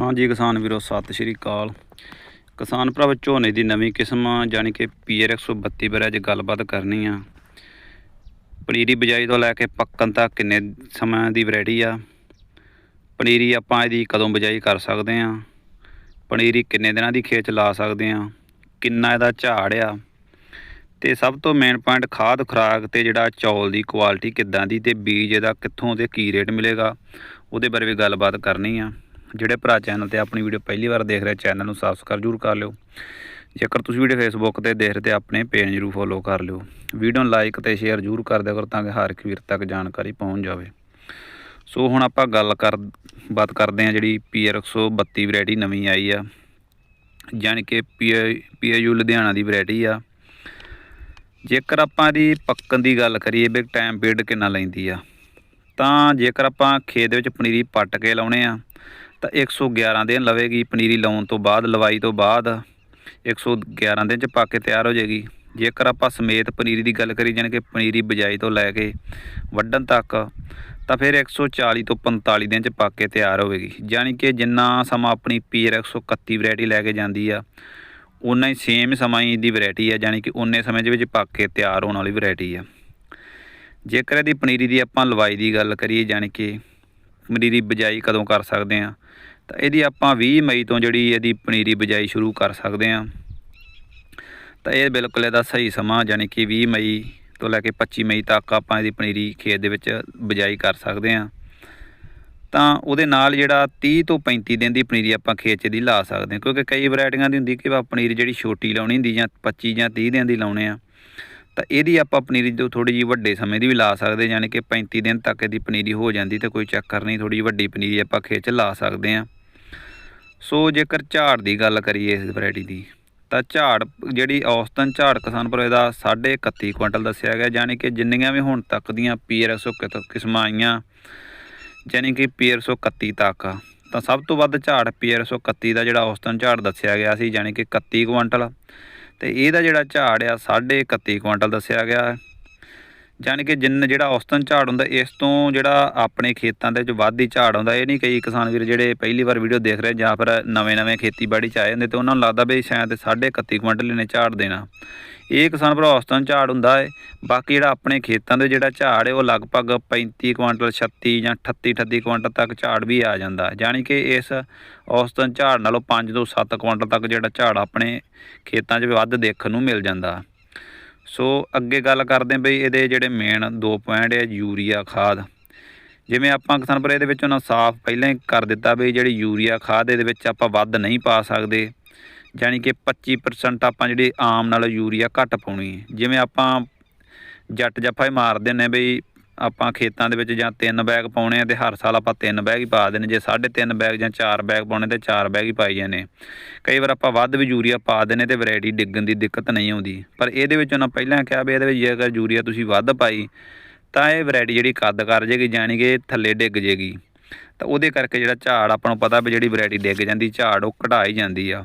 ਹਾਂਜੀ ਕਿਸਾਨ ਵੀਰੋ, ਸਤਿ ਸ਼੍ਰੀ ਅਕਾਲ। ਕਿਸਾਨ ਭਰਾਵੋ, ਝੋਨੇ ਦੀ ਨਵੀਂ ਕਿਸਮ ਯਾਨੀ ਕਿ ਪੀਆਰ 132 ਬਾਰੇ ਅੱਜ ਗੱਲਬਾਤ ਕਰਨੀ ਆ। ਪਨੀਰੀ ਬਿਜਾਈ ਤੋਂ ਲੈ ਕੇ ਪੱਕਣ ਤੱਕ ਕਿੰਨੇ ਸਮਾਂ ਦੀ ਵੈਰਾਈਟੀ ਆ? ਪਨੀਰੀ ਆਪਾਂ ਇਹਦੀ ਕਦੋਂ ਬਿਜਾਈ ਕਰ ਸਕਦੇ ਆ? ਪਨੀਰੀ ਕਿੰਨੇ ਦਿਨਾਂ ਦੀ ਖੇਤ ਲਾ ਸਕਦੇ ਆ? ਕਿੰਨਾ ਇਹਦਾ ਝਾੜ ਆ? ਤੇ ਸਭ ਤੋਂ ਮੇਨ ਪੁਆਇੰਟ ਖਾਦ ਖੁਰਾਕ ਤੇ ਜਿਹੜਾ ਚੌਲ ਦੀ ਕੁਆਲਿਟੀ ਕਿੱਦਾਂ ਦੀ ਤੇ ਬੀਜ ਇਹਦਾ ਕਿੱਥੋਂ ਤੇ ਕੀ ਰੇਟ ਮਿਲੇਗਾ? ਉਹਦੇ ਬਾਰੇ ਵੀ ਗੱਲਬਾਤ ਕਰਨੀ ਆ। ਜਿਹੜੇ ਭਰਾ ਚੈਨਲ ਤੇ ਆਪਣੀ ਵੀਡੀਓ ਪਹਿਲੀ ਵਾਰ ਦੇਖ ਰਹੇ ਚੈਨਲ ਨੂੰ ਸਬਸਕ੍ਰਾਈਬ ਜ਼ਰੂਰ ਕਰ ਲਿਓ। ਜੇਕਰ ਤੁਸੀਂ ਵੀਡੀਓ ਫੇਸਬੁੱਕ ਤੇ ਦੇਖ ਰਹੇ ਤੇ ਆਪਣੇ ਪੇਜ ਜ਼ਰੂਰ ਫੋਲੋ ਕਰ ਲਿਓ। ਵੀਡੀਓ ਨੂੰ ਲਾਈਕ ਤੇ ਸ਼ੇਅਰ ਜ਼ਰੂਰ ਕਰ ਦਿਓ ਤਾਂ ਕਿ ਹਰ ਇੱਕ ਵੀਰ ਤੱਕ ਜਾਣਕਾਰੀ ਪਹੁੰਚ ਜਾਵੇ। ਸੋ ਹੁਣ ਆਪਾਂ ਗੱਲ ਕਰ, ਬਾਤ ਕਰਦੇ ਹਾਂ ਜਿਹੜੀ ਪੀਆਰ 132 ਵੈਰਾਈਟੀ ਨਵੀਂ ਆਈ ਆ। ਯਾਨੀ ਕਿ ਪੀਆਯੂ ਲੁਧਿਆਣਾ ਦੀ ਵੈਰਾਈਟੀ ਆ। ਜੇਕਰ ਆਪਾਂ ਇਹਦੀ ਪੱਕਣ ਦੀ ਗੱਲ ਕਰੀਏ ਵੀ ਟਾਈਮ ਪੀਰੀਅਡ ਕਿੰਨਾ ਲੈਂਦੀ ਆ, ਤਾਂ ਜੇਕਰ ਆਪਾਂ ਖੇਤ ਦੇ ਵਿੱਚ ਪਨੀਰੀ ਪੱਟ ਕੇ ਲਾਉਣੇ ਆ ਤਾਂ 111 ਦਿਨ ਲਵੇਗੀ, ਪਨੀਰੀ ਲਾਉਣ ਤੋਂ ਬਾਅਦ, ਲਵਾਈ ਤੋਂ ਬਾਅਦ 111 ਦਿਨ ਚ ਪੱਕ ਕੇ ਤਿਆਰ ਹੋ ਜਾਏਗੀ ਜੇਕਰ ਆਪਾਂ ਸਮੇਤ ਪਨੀਰੀ ਦੀ ਗੱਲ ਕਰੀ ਜਾਣੀ ਕਿ ਪਨੀਰੀ ਬਜਾਈ ਤੋਂ ਲੈ ਕੇ ਵੱਢਣ ਤੱਕ, ਤਾਂ ਫਿਰ 140 ਤੋਂ 45 ਦਿਨ ਚ ਪੱਕ ਕੇ ਤਿਆਰ ਹੋਵੇਗੀ। ਯਾਨੀ ਕਿ ਜਿੰਨਾ ਸਮਾਂ ਆਪਣੀ ਪੀਆਰ 131 ਵੈਰਾਈਟੀ ਲੈ ਕੇ ਜਾਂਦੀ ਆ ਉਨਾ ਹੀ ਸੇਮ ਸਮਾਂ ਹੀ ਦੀ ਵੈਰਾਈਟੀ ਆ ਯਾਨੀ ਕਿ ਉਨੇ ਸਮੇਂ ਦੇ ਵਿੱਚ ਪੱਕ ਕੇ ਤਿਆਰ ਹੋਣ ਵਾਲੀ ਵੈਰਾਈਟੀ ਆ। ਜੇਕਰ ਇਹਦੀ ਪਨੀਰੀ ਦੀ ਆਪਾਂ ਲਵਾਈ ਦੀ ਗੱਲ ਕਰੀਏ ਯਾਨੀ ਕਿ ਪਨੀਰੀ ਬਜਾਈ ਕਦੋਂ ਕਰ ਸਕਦੇ ਆ ਤਾਂ ਇਹਦੀ ਆਪਾਂ 20 ਮਈ ਤੋਂ ਜਿਹੜੀ ਇਹਦੀ ਪਨੀਰੀ ਬਜਾਈ ਸ਼ੁਰੂ ਕਰ ਸਕਦੇ ਆ ਤਾਂ ਇਹ ਬਿਲਕੁਲ ਇਹਦਾ ਸਹੀ ਸਮਾਂ ਯਾਨੀ ਕਿ 20 ਮਈ ਤੋਂ ਲੈ ਕੇ 25 ਮਈ ਤੱਕ ਆਪਾਂ ਇਹਦੀ ਪਨੀਰੀ ਖੇਤ ਦੇ ਵਿੱਚ ਬਜਾਈ ਕਰ ਸਕਦੇ ਆ ਤਾਂ ਉਹਦੇ ਨਾਲ ਜਿਹੜਾ 30 ਤੋਂ 35 ਦਿਨ ਦੀ ਪਨੀਰੀ ਆਪਾਂ ਖੇਤ 'ਚ ਦੀ ਲਾ ਸਕਦੇ ਹਾਂ, ਕਿਉਂਕਿ ਕਈ ਵੈਰਾਈਟੀਆਂ ਦੀ ਹੁੰਦੀ ਕਿ ਆਪਾਂ ਪਨੀਰੀ ਜਿਹੜੀ ਛੋਟੀ ਲਾਉਣੀ ਹੁੰਦੀ ਜਾਂ 25 ਜਾਂ 30 ਦਿਨ ਦੀ ਲਾਉਣੇ ਆ। ਤਾਂ ਇਹਦੀ ਆਪਾਂ ਪਨੀਰੀ ਤੋਂ ਥੋੜੀ ਜਿਹੀ ਵੱਡੇ ਸਮੇਂ ਦੀ ਵੀ ਲਾ ਸਕਦੇ, ਯਾਨੀ ਕਿ 35 ਦਿਨ ਤੱਕ ਇਹਦੀ ਪਨੀਰੀ ਹੋ ਜਾਂਦੀ ਤਾਂ ਕੋਈ ਚੱਕਰ ਨਹੀਂ ਥੋੜੀ ਜਿਹੀ ਵੱਡੀ ਪਨੀਰੀ ਆਪਾਂ ਖੇਤ 'ਚ ਲਾ ਸਕਦੇ ਆ ਸੋ ਜੇਕਰ ਝਾੜ ਦੀ ਗੱਲ ਕਰੀਏ ਇਸ ਵੈਰਾਈਟੀ ਦੀ, ਤਾਂ ਝਾੜ ਜਿਹੜੀ ਔਸਤਨ ਝਾੜ ਕਿਸਾਨਪੁਰ ਇਹਦਾ 31 ਕੁਇੰਟਲ ਦੱਸਿਆ ਗਿਆ, ਯਾਨੀ ਕਿ ਜਿੰਨੀਆਂ ਵੀ ਹੁਣ ਤੱਕ ਦੀਆਂ ਪੀਆਰਐਸ ਕਿਸਮਾਂ ਆਈਆਂ, ਯਾਨੀ ਕਿ ਪੀਆਰ 131 ਤੱਕ, ਤਾਂ ਸਭ ਤੋਂ ਵੱਧ ਝਾੜ ਪੀਆਰ 131 ਦਾ ਜਿਹੜਾ ਔਸਤਨ ਝਾੜ ਦੱਸਿਆ ਗਿਆ ਸੀ, ਯਾਨੀ ਕਿ 31 ਕੁਇੰਟਲ। ਤੇ ਇਹਦਾ ਜਿਹੜਾ ਝਾੜ ਆ 31 ਕੁਇੰਟਲ ਦੱਸਿਆ ਗਿਆ। ਹੈ ਯਾਨੀ ਕਿ ਜਿੰਨ ਜਿਹੜਾ ਔਸਤਨ ਝਾੜ ਹੁੰਦਾ, ਇਸ ਤੋਂ ਜਿਹੜਾ ਆਪਣੇ ਖੇਤਾਂ ਦੇ ਵਿੱਚ ਵੱਧ ਹੀ ਝਾੜ ਹੁੰਦਾ ਇਹ ਨਹੀਂ ਕਈ ਕਿਸਾਨ ਵੀਰ ਜਿਹੜੇ ਪਹਿਲੀ ਵਾਰ ਵੀਡੀਓ ਦੇਖ ਰਹੇ ਜਾਂ ਫਿਰ ਨਵੇਂ-ਨਵੇਂ ਖੇਤੀਬਾੜੀ 'ਚ ਆਏ ਹੁੰਦੇ ਤੇ ਉਹਨਾਂ ਨੂੰ ਲੱਗਦਾ ਵੀ ਸ਼ਾਇਦ 31 ਕੁਇੰਟਲ ਇਹਨੇ ਝਾੜ ਦੇਣਾ। ਇਹ ਕਿਸਾਨ ਭਰਾ ਔਸਤਨ ਝਾੜ ਹੁੰਦਾ ਹੈ ਬਾਕੀ ਜਿਹੜਾ ਆਪਣੇ ਖੇਤਾਂ ਦੇ ਜਿਹੜਾ ਝਾੜ ਹੈ ਉਹ ਲਗਭਗ 35 ਕੁਇੰਟਲ 36 ਜਾਂ 38 38 ਕੁਇੰਟਲ ਤੱਕ ਝਾੜ ਵੀ ਆ ਜਾਂਦਾ। ਯਾਨੀ ਕਿ ਇਸ ਔਸਤਨ ਝਾੜ ਨਾਲੋਂ 5 ਤੋਂ 7 ਕੁਇੰਟਲ ਤੱਕ ਜਿਹੜਾ ਝਾੜ ਆਪਣੇ ਖੇਤਾਂ 'ਚ ਵੱਧ ਦੇਖਣ ਨੂੰ ਮਿਲ ਜਾਂਦਾ। ਸੋ ਅੱਗੇ ਗੱਲ ਕਰਦੇ ਹਾਂ ਬਈ ਇਹਦੇ ਜਿਹੜੇ ਮੇਨ ਦੋ ਪੁਆਇੰਟ ਹੈ ਯੂਰੀਆ, ਖਾਦ। ਜਿਵੇਂ ਆਪਾਂ ਕਿਸਾਨ ਪਰ ਇਹਦੇ ਵਿੱਚ ਉਹਨਾਂ ਸਾਫ਼ ਪਹਿਲਾਂ ਹੀ ਕਰ ਦਿੱਤਾ ਬਈ ਜਿਹੜੀ ਯੂਰੀਆ, ਖਾਦ ਇਹਦੇ ਵਿੱਚ ਆਪਾਂ ਵੱਧ ਨਹੀਂ ਪਾ ਸਕਦੇ। ਯਾਨੀ ਕਿ 25% ਆਪਾਂ ਜਿਹੜੀ ਆਮ ਨਾਲ ਯੂਰੀਆ ਘੱਟ ਪਾਉਣੀ ਹੈ। ਜਿਵੇਂ ਆਪਾਂ ਜੱਟ ਜੱਫਾ ਹੀ ਮਾਰਦੇ ਨੇ ਬਈ ਆਪਾਂ ਖੇਤਾਂ ਦੇ ਵਿੱਚ ਜਾਂ ਤਿੰਨ ਬੈਗ ਪਾਉਣੇ ਆ ਤੇ ਹਰ ਸਾਲ ਆਪਾਂ ਤਿੰਨ ਬੈਗ ਹੀ ਪਾ ਦੇਣੇ ਜੇ ਸਾਢੇ ਤਿੰਨ ਬੈਗ ਜਾਂ ਚਾਰ ਬੈਗ ਪਾਉਣੇ ਤੇ ਚਾਰ ਬੈਗ ਹੀ ਪਾਈ ਜਾਂਦੇ ਕਈ ਵਾਰ ਆਪਾਂ ਵੱਧ ਵੀ ਯੂਰੀਆ ਪਾ ਦੇਣੇ ਤੇ ਵੈਰਾਈਟੀ ਡਿੱਗਣ ਦੀ ਦਿੱਕਤ ਨਹੀਂ ਆਉਂਦੀ। ਪਰ ਇਹਦੇ ਵਿੱਚ ਉਹਨਾਂ ਪਹਿਲਾਂ ਕਿਹਾ ਵੀ ਇਹਦੇ ਵਿੱਚ ਜੇਕਰ ਯੂਰੀਆ ਤੁਸੀਂ ਵੱਧ ਪਾਈ, ਤਾਂ ਇਹ ਵੈਰਾਈਟੀ ਜਿਹੜੀ ਕੱਦ ਕਰ ਜੇਗੀ, ਜਾਣੀ ਕਿ ਥੱਲੇ ਡਿੱਗ ਜੇਗੀ। ਤਾਂ ਉਹਦੇ ਕਰਕੇ ਜਿਹੜਾ ਝਾੜ ਆਪਾਂ ਨੂੰ ਪਤਾ ਵੀ ਜਿਹੜੀ ਵੈਰਾਈਟੀ ਡਿੱਗ ਜਾਂਦੀ, ਝਾੜ ਉਹ ਘਟਾ ਹੀ ਜਾਂਦੀ ਆ।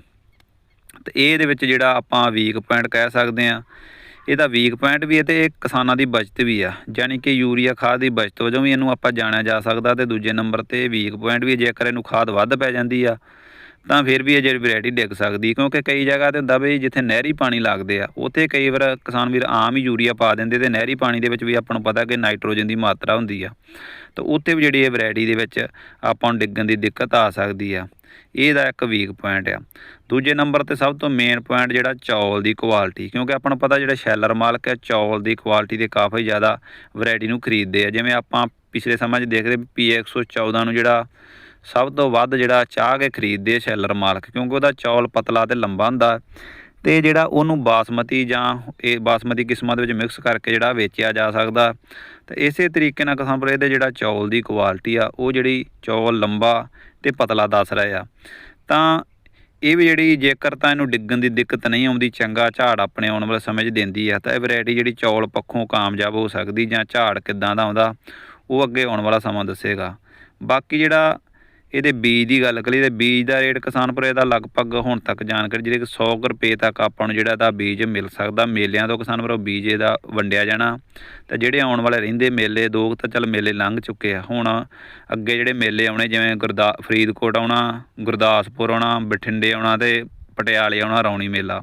ਤੇ ਇਹਦੇ ਵਿੱਚ ਜਿਹੜਾ ਆਪਾਂ ਵੀਕ ਪੁਆਇੰਟ ਕਹਿ ਸਕਦੇ ਆ ਇਹਦਾ ਵੀਕ ਪੁਆਇੰਟ ਵੀ ਹੈ ਤੇ ਇਹ ਕਿਸਾਨਾਂ ਦੀ ਬਚਤ ਵੀ ਆ। ਯਾਨੀ ਕਿ ਯੂਰੀਆ ਖਾਦ ਦੀ ਬਚਤ ਵਜੋਂ ਵੀ ਇਹਨੂੰ ਆਪਾਂ ਜਾਣਿਆ ਜਾ ਸਕਦਾ ਤੇ ਦੂਜੇ ਨੰਬਰ ਤੇ ਵੀਕ ਪੁਆਇੰਟ ਵੀ ਜੇਕਰ ਇਹਨੂੰ ਖਾਦ ਵੱਧ ਪੈ ਜਾਂਦੀ ਆ, ਤਾਂ ਫਿਰ ਵੀ ਇਹ ਜਿਹੜੀ ਵੈਰਾਈਟੀ ਡਿੱਗ ਸਕਦੀ, ਕਿਉਂਕਿ ਕਈ ਜਗ੍ਹਾ ਤੇ ਹੁੰਦਾ ਵੀ ਜਿੱਥੇ ਨਹਿਰੀ ਪਾਣੀ ਲੱਗਦੇ ਆ, ਉੱਥੇ ਕਈ ਵਾਰ ਕਿਸਾਨ ਵੀਰ ਆਮ ਹੀ ਯੂਰੀਆ ਪਾ ਦਿੰਦੇ ਤੇ ਨਹਿਰੀ ਪਾਣੀ ਦੇ ਵਿੱਚ ਵੀ ਆਪਾਂ ਨੂੰ ਪਤਾ ਕਿ ਨਾਈਟ੍ਰੋਜਨ ਦੀ ਮਾਤਰਾ ਹੁੰਦੀ ਆ। ਤਾਂ ਉੱਥੇ ਵੀ ਜਿਹੜੀ ਇਹ ਵੈਰਾਈਟੀ ਦੇ ਵਿੱਚ ਆਪਾਂ ਨੂੰ ਡਿੱਗਣ ਦੀ ਦਿੱਕਤ ਆ ਸਕਦੀ ਆ। ਇਹਦਾ ਇੱਕ ਵੀਕ ਪੁਆਇੰਟ ਆ। ਦੂਜੇ ਨੰਬਰ ਤੇ ਸਭ ਤੋਂ ਮੇਨ ਪੁਆਇੰਟ ਜਿਹੜਾ ਚੌਲ ਦੀ ਕੁਆਲਿਟੀ ਕਿਉਂਕਿ ਆਪਾਂ ਨੂੰ ਪਤਾ ਜਿਹੜਾ ਸ਼ੈਲਰ ਮਾਲਕ ਹੈ ਚੌਲ ਦੀ ਕੁਆਲਿਟੀ ਦੇ ਕਾਫੀ ਜ਼ਿਆਦਾ ਵੈਰਾਈਟੀ ਨੂੰ ਖਰੀਦਦੇ ਆ। ਜਿਵੇਂ ਆਪਾਂ ਪਿਛਲੇ ਸਮਾਂ 'ਚ ਦੇਖਦੇ ਪੀ 114 ਨੂੰ ਜਿਹੜਾ ਸਭ ਤੋਂ ਵੱਧ ਜਿਹੜਾ ਚਾਹ ਕੇ ਖਰੀਦਦੇ ਸ਼ੈਲਰ ਮਾਲਕ, ਕਿਉਂਕਿ ਉਹਦਾ ਚੌਲ ਪਤਲਾ ਤੇ ਲੰਬਾ ਹੁੰਦਾ। ਤੇ ਜਿਹੜਾ ਉਹਨੂੰ ਬਾਸਮਤੀ ਜਾਂ ਇਹ ਬਾਸਮਤੀ ਕਿਸਮਾਂ ਦੇ ਵਿੱਚ ਮਿਕਸ ਕਰਕੇ ਜਿਹੜਾ ਵੇਚਿਆ ਜਾ ਸਕਦਾ। ਤੇ ਇਸੇ ਤਰੀਕੇ ਨਾਲ ਕਿਸਾਨ ਦੇ ਜਿਹੜਾ ਚੌਲ ਦੀ ਕੁਆਲਿਟੀ ਆ, ਉਹ ਜਿਹੜੀ ਚੌਲ ਲੰਬਾ ਤੇ ਪਤਲਾ ਦੱਸ ਰਹੇ ਆ। ਤਾਂ ਇਹ ਵੀ ਜਿਹੜੀ ਜੇਕਰ ਤਾਂ ਇਹਨੂੰ ਡਿੱਗਣ ਦੀ ਦਿੱਕਤ ਨਹੀਂ ਆਉਂਦੀ, ਚੰਗਾ ਝਾੜ ਆਪਣੇ ਆਉਣ ਵਾਲੇ ਸਮੇਂ 'ਚ ਦਿੰਦੀ ਆ, ਤਾਂ ਇਹ ਵੈਰਾਈਟੀ ਜਿਹੜੀ ਚੌਲ ਪੱਖੋਂ ਕਾਮਯਾਬ ਹੋ ਸਕਦੀ ਜਾਂ ਝਾੜ ਕਿੱਦਾਂ ਦਾ ਆਉਂਦਾ, ਉਹ ਅੱਗੇ ਆਉਣ ਵਾਲਾ ਸਮਾਂ ਦੱਸੇਗਾ। ਬਾਕੀ ਜਿਹੜਾ ਇਹਦੇ ਬੀਜ ਦੀ ਗੱਲ ਕਰੀਏ ਤੇ ਬੀਜ ਦਾ ਰੇਟ ਕਿਸਾਨਪੁਰੇ ਦਾ ਲਗਭਗ ਹੁਣ ਤੱਕ ਜਾਣਕਾਰੀ ਜਿਹੜੇ ਕਿ 100 ਕੁ ਰੁਪਏ ਤੱਕ ਆਪਾਂ ਨੂੰ ਜਿਹੜਾ ਇਹਦਾ ਬੀਜ ਮਿਲ ਸਕਦਾ। ਮੇਲਿਆਂ ਤੋਂ ਕਿਸਾਨਪੁਰੋਂ ਬੀਜ ਇਹਦਾ ਵੰਡਿਆ ਜਾਣਾ। ਤੇ ਜਿਹੜੇ ਆਉਣ ਵਾਲੇ ਰਹਿੰਦੇ ਮੇਲੇ ਦੋ ਕੁ ਤਾਂ ਚੱਲ ਮੇਲੇ ਲੰਘ ਚੁੱਕੇ ਆ। ਹੁਣ ਅੱਗੇ ਜਿਹੜੇ ਮੇਲੇ ਆਉਣੇ, ਜਿਵੇਂ ਗੁਰਦਾ, ਫਰੀਦਕੋਟ ਆਉਣਾ, ਗੁਰਦਾਸਪੁਰ ਆਉਣਾ, ਬਠਿੰਡੇ ਆਉਣਾ ਤੇ ਪਟਿਆਲੇ ਆਉਣਾ, ਰੌਣੀ ਮੇਲਾ।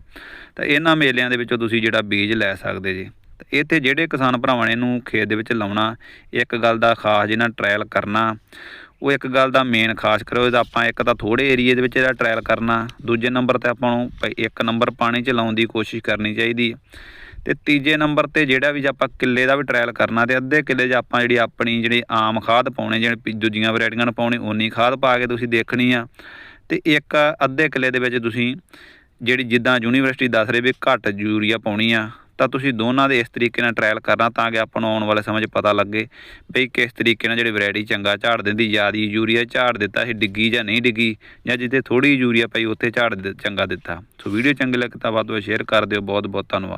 ਤਾਂ ਇਹਨਾਂ ਮੇਲਿਆਂ ਦੇ ਵਿੱਚੋਂ ਤੁਸੀਂ ਜਿਹੜਾ ਬੀਜ ਲੈ ਸਕਦੇ ਜੀ। ਇੱਥੇ ਜਿਹੜੇ ਕਿਸਾਨ ਭਰਾਵਾਂ ਨੇ ਇਹਨੂੰ ਖੇਤ ਦੇ ਵਿੱਚ ਲਾਉਣਾ, ਇੱਕ ਗੱਲ ਦਾ ਖਾਸ ਜਿਹਨਾਂ ਟ੍ਰਾਇਲ ਕਰਨਾ। ਉਹ ਇੱਕ ਗੱਲ ਦਾ ਮੇਨ ਖਾਸ ਕਰੋ, ਇਹਦਾ ਆਪਾਂ ਇੱਕ ਤਾਂ ਥੋੜੇ ਏਰੀਏ ਦੇ ਵਿੱਚ ਇਹਦਾ ਟ੍ਰਾਇਲ ਕਰਨਾ, ਦੂਜੇ ਨੰਬਰ ਤੇ ਆਪਾਂ ਨੂੰ ਪ- ਇੱਕ ਨੰਬਰ ਪਾਣੀ ਚ ਲਾਉਣ ਦੀ ਕੋਸ਼ਿਸ਼ ਕਰਨੀ ਚਾਹੀਦੀ ਤੇ ਤੀਜੇ ਨੰਬਰ ਤੇ ਜਿਹੜਾ ਵੀ ਜੇ ਆਪਾਂ ਕਿੱਲੇ ਦਾ ਵੀ ਟ੍ਰਾਇਲ ਕਰਨਾ ਤੇ ਅੱਧੇ ਕਿੱਲੇ 'ਚ ਆਪਾਂ ਜਿਹੜੀ ਆਪਣੀ ਜਿਹੜੀ ਆਮ ਖਾਦ ਪਾਉਣੇ, ਜਿਹੜੇ ਪੀ- ਦੂਜੀਆਂ ਵੈਰਾਈਟੀਆਂ ਨੂੰ ਪਾਉਣੀ, ਓਨੀ ਖਾਦ ਪਾ ਕੇ ਤੁਸੀਂ ਦੇਖਣੀ ਆ। ਤੇ ਇੱਕ ਅੱਧੇ ਕਿੱਲੇ ਦੇ ਵਿੱਚ ਤੁਸੀਂ ਜਿਹੜੀ ਜਿੱਦਾਂ ਯੂਨੀਵਰਸਿਟੀ ਦੱਸ ਰਹੀ ਵੀ ਘੱਟ ਯੂਰੀਆ ਪਾਉਣੀ ਆ ਤਾਂ ਤੁਸੀਂ ਦੋਨਾਂ ਦੇ ਇਸ ਤਰੀਕੇ ਨਾਲ ਟ੍ਰਾਇਲ ਕਰਨਾ ਤਾਂ ਕਿ ਆਪਾਂ ਨੂੰ ਆਉਣ ਵਾਲੇ ਸਮੇਂ 'ਚ ਪਤਾ ਲੱਗੇ ਬਈ ਕਿਸ ਤਰੀਕੇ ਨਾਲ ਜਿਹੜੀ ਵੈਰਾਈਟੀ ਚੰਗਾ ਝਾੜ ਦਿੰਦੀ, ਜ਼ਿਆਦੀ ਯੂਰੀਆ ਝਾੜ ਦਿੱਤਾ ਸੀ ਡਿੱਗੀ ਜਾਂ ਨਹੀਂ ਡਿੱਗੀ ਜਾਂ ਜਿੱਥੇ ਥੋੜੀ ਯੂਰੀਆ ਪਈ ਉੱਥੇ ਝਾੜ ਚੰਗਾ ਦਿੱਤਾ। ਸੋ ਵੀਡੀਓ ਚੰਗੀ ਲੱਗੇ ਤਾਂ ਵੱਧ ਤੋਂ ਵੱਧ ਸ਼ੇਅਰ ਕਰ ਦਿਓ। ਬਹੁਤ ਬਹੁਤ ਧੰਨਵਾਦ।